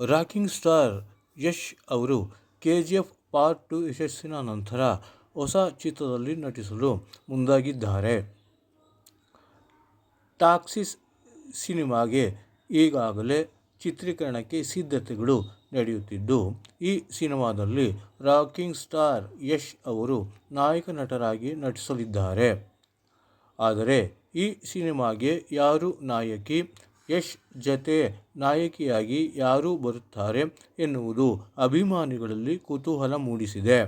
Rocking star Yash ಅವರು K G F part two ಯಶಸ್ಸಿನ ನಂತರ ಹೊಸ ಚಿತ್ರದಲ್ಲಿ ನಟಿಸಲು ಮುಂದಾಗಿದ್ದಾರೆ. ಟಾಕ್ಸಿಸ್ ಸಿನಿಮಾಗೆ ಈಗಾಗಲೇ ಚಿತ್ರೀಕರಣಕ್ಕೆ ಸಿದ್ಧತೆಗಳು ನಡೆಯುತ್ತಿದ್ದು, ಈ ಸಿನಿಮಾದಲ್ಲಿ ರಾಕಿಂಗ್ ಸ್ಟಾರ್ ಯಶ್ ಅವರು ನಾಯಕ ನಟರಾಗಿ ನಟಿಸಲಿದ್ದಾರೆ. ಆದರೆ ಈ ಸಿನಿಮಾಗೆ ಯಾರು ನಾಯಕಿ ಯಶ್ ಜತೆ ನಾಯಕಿಯಾಗಿ ಯಾರು ಬರುತ್ತಾರೆ ಎನ್ನುವುದು ಅಭಿಮಾನಿಗಳಲ್ಲಿ ಕುತೂಹಲ ಮೂಡಿಸಿದೆ.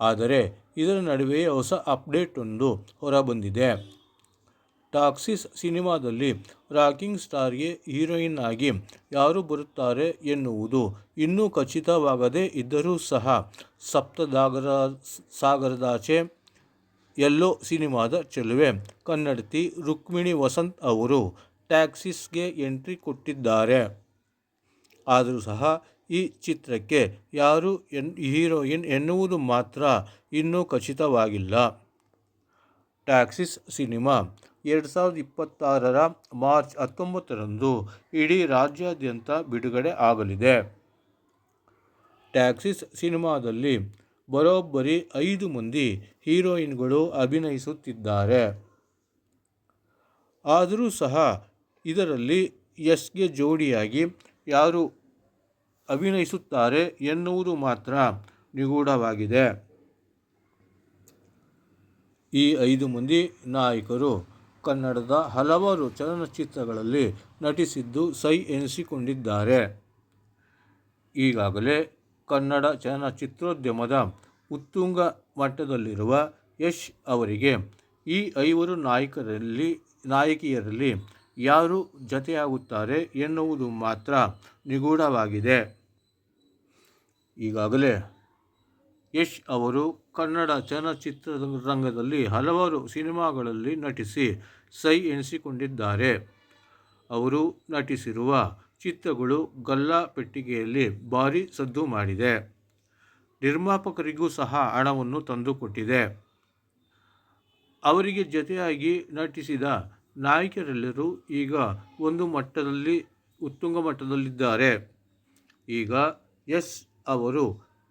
ಆದರೆ ಇದರ ನಡುವೆಯೇ ಹೊಸ ಅಪ್ಡೇಟ್ ಒಂದು ಹೊರಬಂದಿದೆ. ಟಾಕ್ಸಿಸ್ ಸಿನಿಮಾದಲ್ಲಿ ರಾಕಿಂಗ್ ಸ್ಟಾರ್ಗೆ ಹೀರೋಯಿನ್ ಆಗಿ ಯಾರು ಬರುತ್ತಾರೆ ಎನ್ನುವುದು ಇನ್ನೂ ಖಚಿತವಾಗದೇ ಇದ್ದರೂ ಸಹ ಸಪ್ತದಾಗರ ಸಾಗರದಾಚೆ ಎಲ್ಲೋ ಸಿನಿಮಾದ ಚೆಲುವೆ ಕನ್ನಡತಿ ರುಕ್ಮಿಣಿ ವಸಂತ್ ಅವರು ಟ್ಯಾಕ್ಸಿಸ್ಗೆ ಎಂಟ್ರಿ ಕೊಟ್ಟಿದ್ದಾರೆ. ಆದರೂ ಸಹ ಈ ಚಿತ್ರಕ್ಕೆ ಯಾರು ಎನ್, ಹೀರೋಯಿನ್ ಎನ್ನುವುದು ಮಾತ್ರ ಇನ್ನೂ ಖಚಿತವಾಗಿಲ್ಲ. ಟ್ಯಾಕ್ಸಿಸ್ ಸಿನಿಮಾ ಎರಡು ಸಾವಿರದ ಇಪ್ಪತ್ತಾರರ ಮಾರ್ಚ್ ಹತ್ತೊಂಬತ್ತರಂದು ಇಡೀ ರಾಜ್ಯಾದ್ಯಂತ ಬಿಡುಗಡೆ ಆಗಲಿದೆ. ಟ್ಯಾಕ್ಸಿಸ್ ಸಿನಿಮಾದಲ್ಲಿ ಬರೋಬ್ಬರಿ ಐದು ಮಂದಿ ಹೀರೋಯಿನ್ಗಳು ಅಭಿನಯಿಸುತ್ತಿದ್ದಾರೆ. ಆದರೂ ಸಹ ಇದರಲ್ಲಿ ಯಶ್ಗೆ ಜೋಡಿಯಾಗಿ ಯಾರು ಅಭಿನಯಿಸುತ್ತಾರೆ ಎನ್ನುವುದು ಮಾತ್ರ ನಿಗೂಢವಾಗಿದೆ. ಈ ಐದು ಮಂದಿ ನಾಯಕರು ಕನ್ನಡದ ಹಲವಾರು ಚಲನಚಿತ್ರಗಳಲ್ಲಿ ನಟಿಸಿದ್ದು ಸೈ ಎನಿಸಿಕೊಂಡಿದ್ದಾರೆ. ಈಗಾಗಲೇ ಕನ್ನಡ ಚಲನಚಿತ್ರೋದ್ಯಮದ ಉತ್ತುಂಗ ಮಟ್ಟದಲ್ಲಿರುವ ಯಶ್ ಅವರಿಗೆ ಈ ಐವರು ನಾಯಕರಲ್ಲಿ ನಾಯಕಿಯರಲ್ಲಿ ಯಾರು ಜತೆಯಾಗುತ್ತಾರೆ ಎನ್ನುವುದು ಮಾತ್ರ ನಿಗೂಢವಾಗಿದೆ. ಈಗಾಗಲೇ ಯಶ್ ಅವರು ಕನ್ನಡ ಚಲನಚಿತ್ರ ರಂಗದಲ್ಲಿ ಹಲವಾರು ಸಿನಿಮಾಗಳಲ್ಲಿ ನಟಿಸಿ ಸೈ ಎನಿಸಿಕೊಂಡಿದ್ದಾರೆ. ಅವರು ನಟಿಸಿರುವ ಚಿತ್ರಗಳು ಗಲ್ಲಾ ಪೆಟ್ಟಿಗೆಯಲ್ಲಿ ಭಾರಿ ಸದ್ದು ಮಾಡಿದೆ. ನಿರ್ಮಾಪಕರಿಗೂ ಸಹ ಹಣವನ್ನು ತಂದುಕೊಟ್ಟಿದೆ. ಅವರಿಗೆ ಜೊತೆಯಾಗಿ ನಟಿಸಿದ ನಾಯಕಿಯರೆಲ್ಲರೂ ಈಗ ಒಂದು ಮಟ್ಟದಲ್ಲಿ, ಉತ್ತುಂಗ ಮಟ್ಟದಲ್ಲಿದ್ದಾರೆ. ಈಗ ಎಸ್ ಅವರು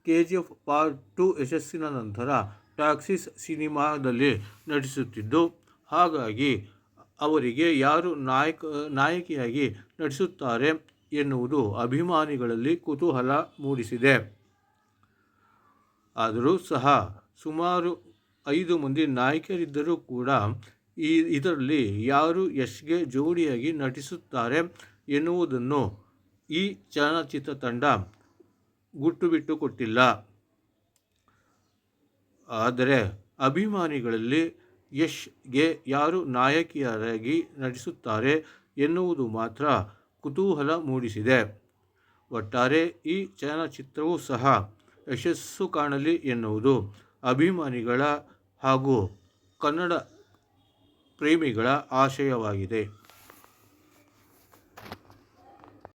K G F part two ಯಶಸ್ಸಿನ ನಂತರ ಟ್ಯಾಕ್ಸಿಸ್ ಸಿನಿಮಾದಲ್ಲಿ ನಟಿಸುತ್ತಿದ್ದು, ಹಾಗಾಗಿ ಅವರಿಗೆ ಯಾರು ನಾಯಕ, ನಾಯಕಿಯಾಗಿ ನಟಿಸುತ್ತಾರೆ ಎನ್ನುವುದು ಅಭಿಮಾನಿಗಳಲ್ಲಿ ಕುತೂಹಲ ಮೂಡಿಸಿದೆ. ಆದರೂ ಸಹ ಸುಮಾರು ಐದು ಮಂದಿ ನಾಯಕರಿದ್ದರೂ ಕೂಡ ಈ ಇದರಲ್ಲಿ ಯಾರು ಯಶ್ಗೆ ಜೋಡಿಯಾಗಿ ನಟಿಸುತ್ತಾರೆ ಎನ್ನುವುದನ್ನು ಈ ಚಲನಚಿತ್ರ ತಂಡ ಗುಟ್ಟು ಬಿಟ್ಟು ಕೊಟ್ಟಿಲ್ಲ. ಆದರೆ ಅಭಿಮಾನಿಗಳಲ್ಲಿ ಯಶ್ಗೆ ಯಾರು ನಾಯಕಿಯರಾಗಿ ನಟಿಸುತ್ತಾರೆ ಎನ್ನುವುದು ಮಾತ್ರ ಕುತೂಹಲ ಮೂಡಿಸಿದೆ. ಒಟ್ಟಾರೆ ಈ ಚಲನಚಿತ್ರವೂ ಸಹ ಯಶಸ್ಸು ಕಾಣಲಿ ಎನ್ನುವುದು ಅಭಿಮಾನಿಗಳ ಹಾಗೂ ಕನ್ನಡ ಪ್ರೇಮಿಗಳ ಆಶಯವಾಗಿದೆ.